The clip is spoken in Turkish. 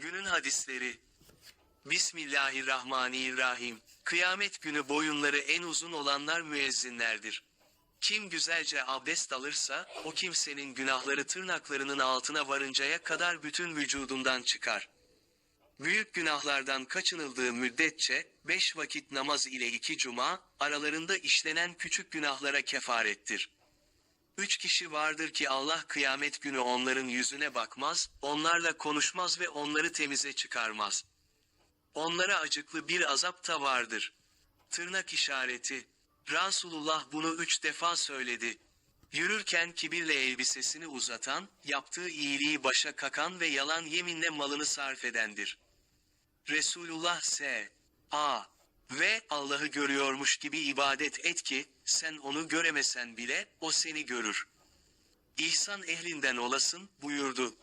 Günün hadisleri. Bismillahirrahmanirrahim. Kıyamet günü boyunları en uzun olanlar müezzinlerdir. Kim güzelce abdest alırsa, o kimsenin günahları tırnaklarının altına varıncaya kadar bütün vücudundan çıkar. Büyük günahlardan kaçınıldığı müddetçe, beş vakit namaz ile iki cuma, aralarında işlenen küçük günahlara kefarettir. Üç kişi vardır ki Allah kıyamet günü onların yüzüne bakmaz, onlarla konuşmaz ve onları temize çıkarmaz. Onlara acıklı bir azap da vardır. Tırnak işareti. Resulullah bunu üç defa söyledi. Yürürken kibirle elbisesini uzatan, yaptığı iyiliği başa kakan ve yalan yeminle malını sarf edendir. Resulullah s. A. Ve Allah'ı görüyormuş gibi ibadet et ki, sen onu göremesen bile, o seni görür. İhsan ehlinden olasın, buyurdu.